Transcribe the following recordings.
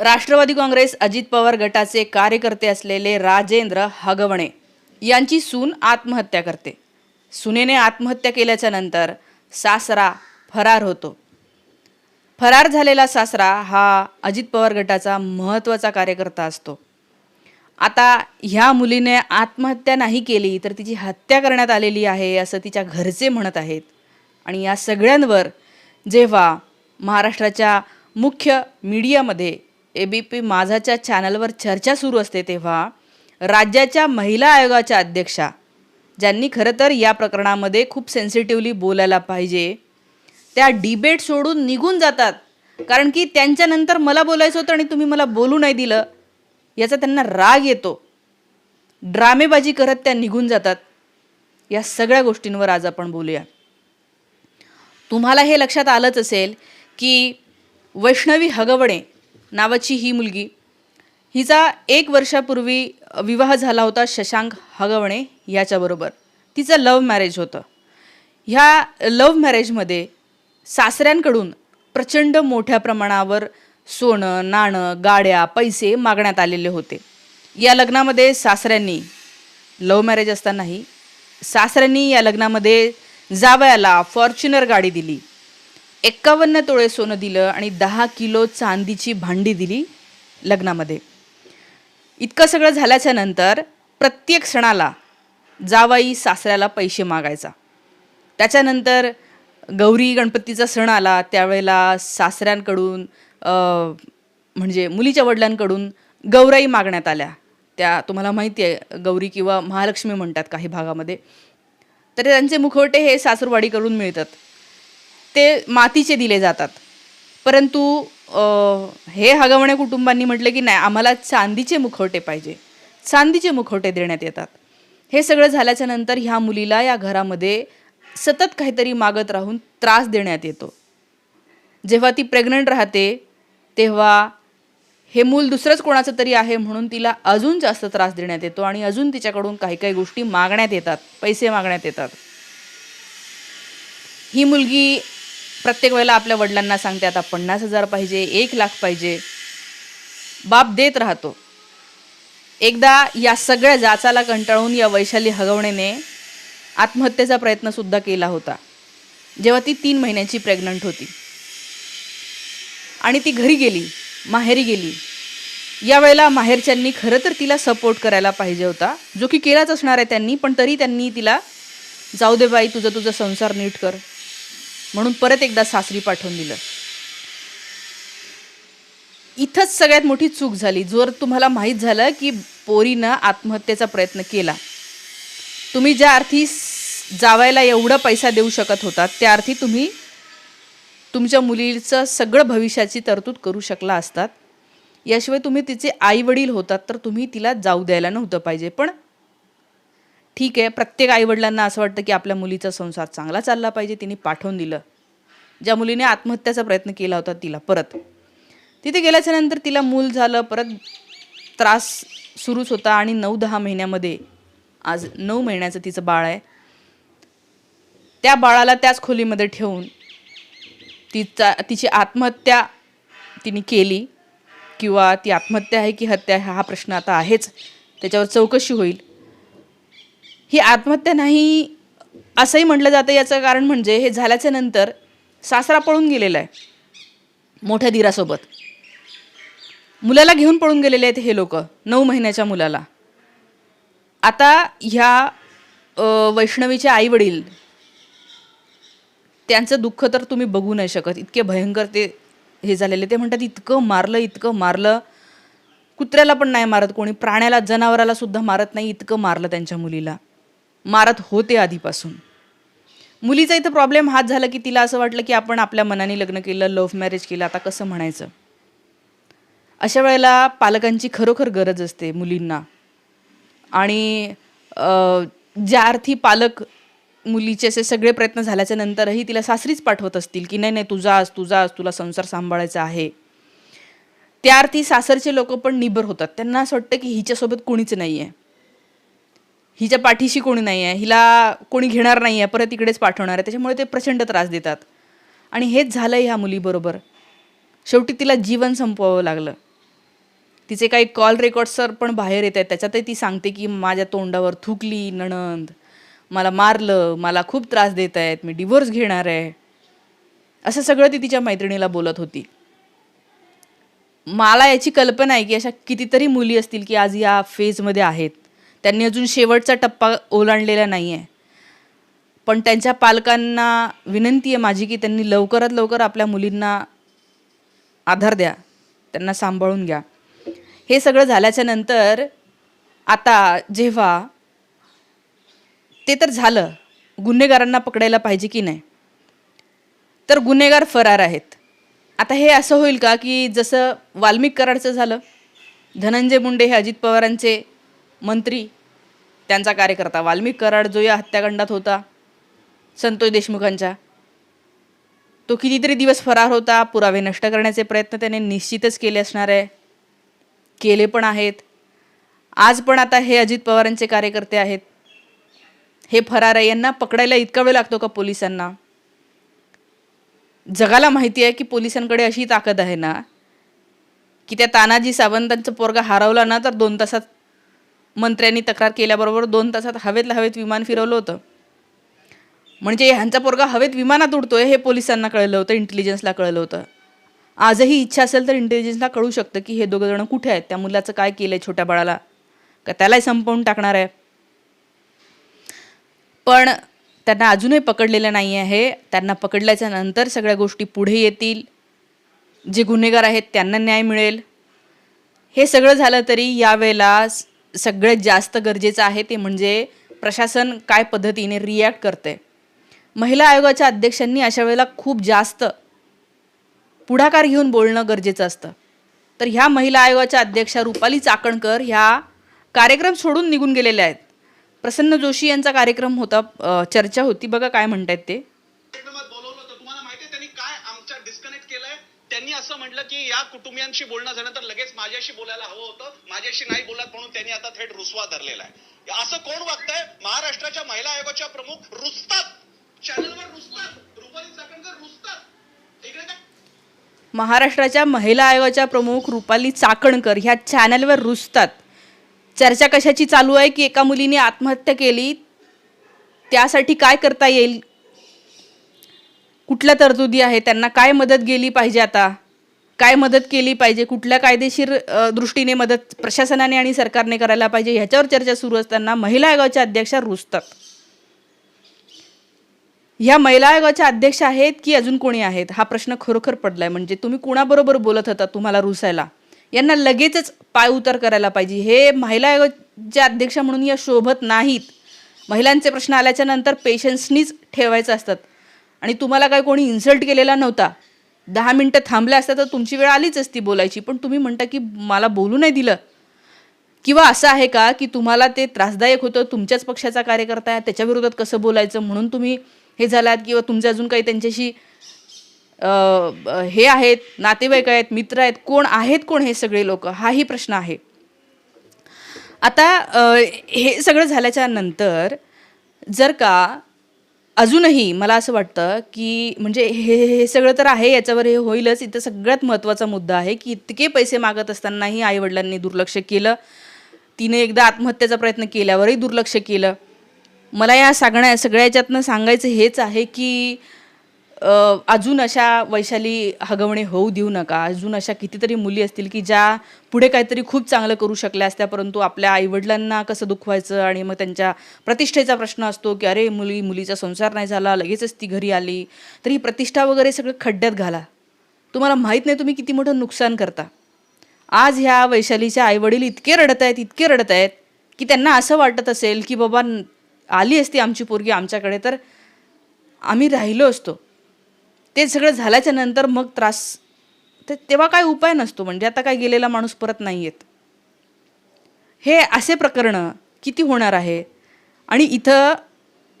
राष्ट्रवादी काँग्रेस अजित पवार गटाचे कार्यकर्ते असलेले राजेंद्र हगवणे यांची सून आत्महत्या करते. सुनेने आत्महत्या केल्याच्यानंतर सासरा फरार होतो. फरार झालेला सासरा हा अजित पवार गटाचा महत्त्वाचा कार्यकर्ता असतो. आता ह्या मुलीने आत्महत्या नाही केली तर तिची हत्या करण्यात आलेली आहे असं तिच्या घरचे म्हणत आहेत. आणि या सगळ्यांवर जेव्हा महाराष्ट्राच्या मुख्य मीडियामध्ये ए बी पी माझाच्या चॅनलवर चर्चा सुरू असते तेव्हा राज्याच्या महिला आयोगाच्या अध्यक्षा ज्यांनी खरं तर या प्रकरणामध्ये खूप सेन्सिटिव्हली बोलायला पाहिजे त्या डिबेट सोडून निघून जातात. कारण की त्यांच्यानंतर मला बोलायचं होतं आणि तुम्ही मला बोलू नाही दिलं. याचा त्यांना राग येतो. ड्रामेबाजी करत त्या निघून जातात. या सगळ्या गोष्टींवर आज आपण बोलूया. तुम्हाला हे लक्षात आलंच असेल की वैष्णवी हगवणे नावाची ही मुलगी. हिचा एक वर्षापूर्वी विवाह झाला होता शशांक हगवणे याच्याबरोबर. तिचं लव्ह मॅरेज होतं. ह्या लव्ह मॅरेजमध्ये सासऱ्यांकडून प्रचंड मोठ्या प्रमाणावर सोनं नाणं गाड्या पैसे मागण्यात आलेले होते. या लग्नामध्ये सासऱ्यांनी लव्ह मॅरेज असतानाही सासऱ्यांनी या लग्नामध्ये जावयाला फॉर्च्युनर गाडी दिली. एक्कावन्न तोळे सोनं दिलं आणि दहा किलो चांदीची भांडी दिली लग्नामध्ये. इतकं सगळं झाल्याच्यानंतर प्रत्येक सणाला जावाई सासऱ्याला पैसे मागायचा. त्याच्यानंतर गौरी गणपतीचा सण आला त्यावेळेला सासऱ्यांकडून म्हणजे मुलीच्या वडिलांकडून गौराई मागण्यात आल्या. त्या तुम्हाला माहिती आहे गौरी किंवा महालक्ष्मी म्हणतात काही भागामध्ये. तर त्यांचे मुखवटे हे सासूरवाडीकडून मिळतात. ते मातीचे दिले जातात. परंतु हे हगवणे कुटुंबांनी म्हटलं की नाही आम्हाला चांदीचे मुखवटे पाहिजे. चांदीचे मुखवटे देण्यात येतात. हे सगळं झाल्याच्यानंतर ह्या मुलीला या घरामध्ये सतत काहीतरी मागत राहून त्रास देण्यात येतो. जेव्हा ती प्रेग्नंट राहते तेव्हा हे मूल दुसरंच कोणाचं तरी आहे म्हणून तिला अजून जास्त त्रास देण्यात येतो आणि अजून तिच्याकडून काही काही गोष्टी मागण्यात येतात पैसे मागण्यात येतात. ही मुलगी प्रत्येक वेळेला आपल्या वडिलांना सांगते आता पन्नास हजार पाहिजे एक लाख पाहिजे. बाप देत राहतो. एकदा या सगळ्या जाचाला कंटाळून या वैशाली हगवणेने आत्महत्येचा प्रयत्नसुद्धा केला होता. जेव्हा ती तीन महिन्याची प्रेग्नंट होती. आणि ती घरी गेली माहेरी गेली. यावेळेला माहेरच्यांनी खरं तर तिला सपोर्ट करायला पाहिजे होता. जो की केलाच असणार आहे त्यांनी पण तरी त्यांनी तिला जाऊ दे बाई तुझं तुझं संसार नीट कर. म्हणून परत एकदा सासरी पाठवून दिलं. इथंच सगळ्यात मोठी चूक झाली. जर तुम्हाला माहीत झालं की पोरीनं आत्महत्येचा प्रयत्न केला. तुम्ही ज्या अर्थी जावायला एवढा पैसा देऊ शकत होता त्या अर्थी तुम्ही तुमच्या मुलीचं सगळं भविष्याची तरतूद करू शकला असतात. याशिवाय तुम्ही तिचे आई वडील होतात तर तुम्ही तिला जाऊ द्यायला नव्हतं पाहिजे. पण ठीक आहे प्रत्येक आईवडिलांना असं वाटतं की आपल्या मुलीचा संसार चांगला चालला पाहिजे तिने पाठवून दिलं. ज्या मुलीने आत्महत्याचा प्रयत्न केला होता तिला परत. तिथे गेल्याच्यानंतर तिला मूल झालं परत त्रास सुरूच होता आणि नऊ दहा महिन्यामध्ये आज नऊ महिन्याचं तिचं बाळ आहे. त्या बाळाला त्याच खोलीमध्ये ठेवून तिचा तिची आत्महत्या तिने केली किंवा ती आत्महत्या आहे की हत्या आहे हा प्रश्न आता आहेच. त्याच्यावर चौकशी होईल. ही आत्महत्या नाही असंही म्हटलं जातं याचं कारण म्हणजे हे झाल्याच्यानंतर सासरा पळून गेलेला आहे मोठ्या दिरासोबत. मुलाला घेऊन पळून गेलेले आहेत हे लोक नऊ महिन्याच्या मुलाला. आता ह्या वैष्णवीचे आई वडील त्यांचं दुःख तर तुम्ही बघू नाही शकत. इतके भयंकर ते हे झालेले ते म्हणतात इतकं मारलं इतकं मारलं. कुत्र्याला पण नाही मारत कोणी प्राण्याला जनावराला सुद्धा मारत नाही इतकं मारलं त्यांच्या मुलीला. मारत होते आधीपासून. मुलीचा इथं प्रॉब्लेम हाच झाला की तिला असं वाटलं की आपण आपल्या मनाने लग्न केलं लव्ह मॅरेज केलं आता कसं म्हणायचं? अशा वेळेला पालकांची खरोखर गरज असते मुलींना. आणि ज्या अर्थी पालक मुलीचे असे सगळे प्रयत्न झाल्याच्या नंतरही तिला सासरीच पाठवत असतील की नाही नाही तुझा आज तुझा आज तुला संसार सांभाळायचा आहे. त्या अर्थी सासरचे लोक पण निबर होतात. त्यांना असं वाटतं की हिच्यासोबत कोणीच नाही आहे हिच्या पाठीशी कोणी नाही आहे हिला कोणी घेणार नाही आहे परत इकडेच पाठवणार आहे. त्याच्यामुळे ते प्रचंड त्रास देतात. आणि हेच झालं ह्या मुलीबरोबर. शेवटी तिला जीवन संपवावं लागलं. तिचे काही कॉल रेकॉर्ड्सवर पण बाहेर येत आहेत त्याच्यातही ती सांगते की माझ्या तोंडावर थुकली नणंद. मला मारलं मला खूप त्रास देत आहेत मी डिवोर्स घेणार आहे. असं सगळं ती तिच्या मैत्रिणीला बोलत होती. मला याची कल्पना आहे की अशा कितीतरी मुली असतील की आज या फेजमध्ये आहेत. त्यांनी अजून शेवटचा टप्पा ओलांडलेला नाही आहे पण त्यांच्या पालकांना विनंती आहे माझी की त्यांनी लवकरात लवकर आपल्या मुलींना आधार द्या त्यांना सांभाळून घ्या. हे सगळं झाल्याच्यानंतर आता जेव्हा ते तर झालं गुन्हेगारांना पकडायला पाहिजे की नाही? तर गुन्हेगार फरार आहेत. आता हे असं होईल का की जसं वाल्मिक कराडचं झालं धनंजय मुंडे हे अजित पवारांचे मंत्री त्यांचा कार्यकर्ता वाल्मिक कराड जो या हत्याकांडात होता संतोष देशमुखांच्या. तो कितीतरी दिवस फरार होता पुरावे नष्ट करण्याचे प्रयत्न त्याने निश्चितच केले असणार आहे. केले पण आहेत. आज पण आता हे अजित पवारांचे कार्यकर्ते आहेत. हे फरार आहे यांना पकडायला इतका वेळ लागतो का पोलिसांना? जगाला माहिती आहे की पोलिसांकडे अशी ताकद आहे ना की त्या तानाजी सावंतांचा पोरगा हरवला ना तर दोन तासात मंत्र्यांनी तक्रार केल्याबरोबर दोन तासात हवेतल्या हवेत विमान फिरवलं होतं. म्हणजे ह्यांचा पोरगा हवेत विमानात उडतोय हे पोलिसांना कळलं होतं इंटेलिजन्सला कळलं होतं. आजही इच्छा असेल तर इंटेलिजन्सला कळू शकतं की हे दोघं जण कुठे आहेत त्या मुलाचं काय केलं आहे छोट्या बाळाला. का त्यालाही संपवून टाकणार आहे. पण त्यांना अजूनही पकडलेलं नाही आहे. त्यांना पकडल्याच्या नंतर सगळ्या गोष्टी पुढे येतील. जे गुन्हेगार आहेत त्यांना न्याय मिळेल. हे सगळं झालं तरी यावेळेला सगळ्यात जास्त गरजेचं आहे ते म्हणजे प्रशासन काय पद्धतीने रिॲक्ट करते महिला आयोगाच्या अध्यक्षांनी अशा वेळेला खूप जास्त पुढाकार घेऊन बोलणं गरजेचं असतं. तर ह्या महिला आयोगाच्या अध्यक्षा रुपाली चाकणकर ह्या कार्यक्रम सोडून निघून गेलेल्या आहेत. प्रसन्न जोशी यांचा कार्यक्रम होता चर्चा होती. बघा काय म्हणतायत ते कार्यक्रमात बोलवलं होतं तुम्हाला माहितीये त्यांनी काय आमच्या डिस्कनेक्ट केलंय त्यांनी असं म्हटलं की या कुटुंबियांशी बोलणं झालं तर लगेच माझ्याशी बोलायला हवं होतं. माझ्याशी नाही बोलत म्हणून त्यांनी आता थेट रुसवा धरलेला आहे. असं कोण वागतंय? महाराष्ट्राच्या महिला आयोगाच्या प्रमुख रुसतात. चॅनलवर रुसतात. रुपाली चाकणकर रुसतात. इकडे काय? महाराष्ट्राच्या महिला आयोगाच्या प्रमुख रुपाली चाकणकर ह्या चॅनलवर रुजतात चर्चा कशाची चालू आहे की एका मुलीने आत्महत्या केली? त्यासाठी काय करता येईल? कुठल्या तरतुदी आहे? त्यांना काय मदत गेली पाहिजे आता? काय मदत केली पाहिजे कुठल्या कायदेशीर दृष्टीने मदत प्रशासनाने आणि सरकारने करायला पाहिजे ह्याच्यावर चर्चा सुरू असताना महिला आयोगाच्या अध्यक्षा रुजतात ह्या महिला आयोगाच्या अध्यक्ष आहेत की अजून कोणी आहेत? हा प्रश्न खरोखर पडलाय. म्हणजे तुम्ही कुणाबरोबर बोलत होता तुम्हाला रुसायला? यांना लगेचच पाय उतार करायला पाहिजे. हे महिला आयोगाच्या अध्यक्ष म्हणून या शोभत नाहीत. महिलांचे प्रश्न आल्याच्यानंतर पेशन्सनीच ठेवायचं असतात. आणि तुम्हाला काय कोणी इन्सल्ट केलेला नव्हता? दहा मिनटं थांबल्या असत्या तर तुमची वेळ आलीच असती बोलायची. पण तुम्ही म्हणता की मला बोलू नाही दिलं. किंवा असं आहे का की तुम्हाला ते त्रासदायक होतं तुमच्याच पक्षाचा कार्यकर्ता आहे त्याच्याविरोधात कसं बोलायचं म्हणून तुम्ही हे झालात? किंवा तुमचे अजून काही त्यांच्याशी हे आहेत नातेवाईक आहेत मित्र आहेत कोण आहेत कोण हे सगळे लोक? हाही प्रश्न आहे. आता हे सगळं झाल्याच्यानंतर जर का अजूनही मला असं वाटतं की म्हणजे हे हे सगळं तर आहे याच्यावर हे होईलच. इथं सगळ्यात महत्त्वाचा मुद्दा आहे की इतके पैसे मागत असतानाही आईवडिलांनी दुर्लक्ष केलं. तिने एकदा आत्महत्येचा प्रयत्न केल्यावरही दुर्लक्ष केलं. मला या सगळ्या सगळ्या याच्यातनं सांगायचं हेच आहे की अजून अशा वैशाली हगवणे होऊ देऊ नका. अजून अशा कितीतरी मुली असतील की ज्या पुढे काहीतरी खूप चांगलं करू शकल्या असत्या परंतु आपल्या आईवडिलांना कसं दुखवायचं आणि मग त्यांच्या प्रतिष्ठेचा प्रश्न असतो की अरे मुली मुलीचा संसार नाही झाला लगेचच ती घरी आली. तर ही प्रतिष्ठा वगैरे सगळं खड्ड्यात घाला. तुम्हाला माहीत नाही तुम्ही किती मोठं नुकसान करता. आज ह्या वैशालीच्या आईवडील इतके रडत आहेत इतके रडत आहेत की त्यांना असं वाटत असेल की बाबा आली असती आमची पोरगी आमच्याकडे तर आम्ही राहिलो असतो. ते सगळं झाल्याच्यानंतर मग त्रास. ते तेव्हा काय उपाय नसतो म्हणजे आता काय गेलेला माणूस परत नाही येत हे असे प्रकरणं किती होणार आहे? आणि इथं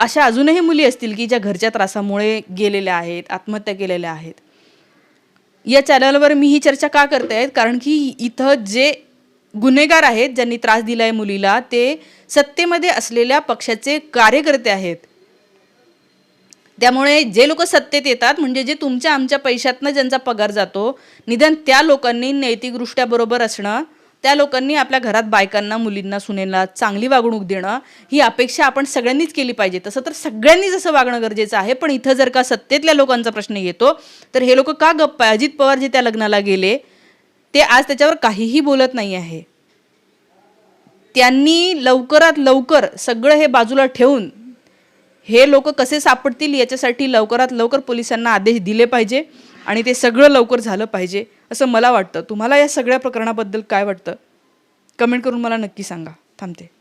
अशा अजूनही मुली असतील की ज्या घरच्या त्रासामुळे गेलेल्या आहेत आत्महत्या केलेल्या आहेत. या चॅनलवर मी ही चर्चा का करते आहे? कारण की इथं जे गुन्हेगार आहेत ज्यांनी त्रास दिला आहे मुलीला ते सत्तेमध्ये असलेल्या पक्षाचे कार्यकर्ते आहेत. त्यामुळे जे लोक सत्तेत येतात म्हणजे जे तुमच्या आमच्या पैशातनं ज्यांचा पगार जातो निदान त्या लोकांनी नैतिकदृष्ट्या बरोबर असणं त्या लोकांनी आपल्या घरात बायकांना मुलींना सुनेला चांगली वागणूक देणं ही अपेक्षा आपण सगळ्यांनीच केली पाहिजे. तसं तर सगळ्यांनी जसं वागणं गरजेचं आहे पण इथं जर का सत्तेतल्या लोकांचा प्रश्न येतो तर हे लोक का गप्प आहे? अजित पवार जे त्या लग्नाला गेले ते आज त्याच्यावर काहीही बोलत नाही आहे. त्यांनी लवकरात लवकर सगळं हे बाजूला ठेवून हे लोक कसे सापडतील याच्यासाठी लवकरात लवकर पोलिसांना आदेश दिले पाहिजे आणि ते सगळं लवकर झालं पाहिजे असं मला वाटतं. तुम्हाला या सगळ्या प्रकरणाबद्दल काय वाटतं? कमेंट करून मला नक्की सांगा. थांबते.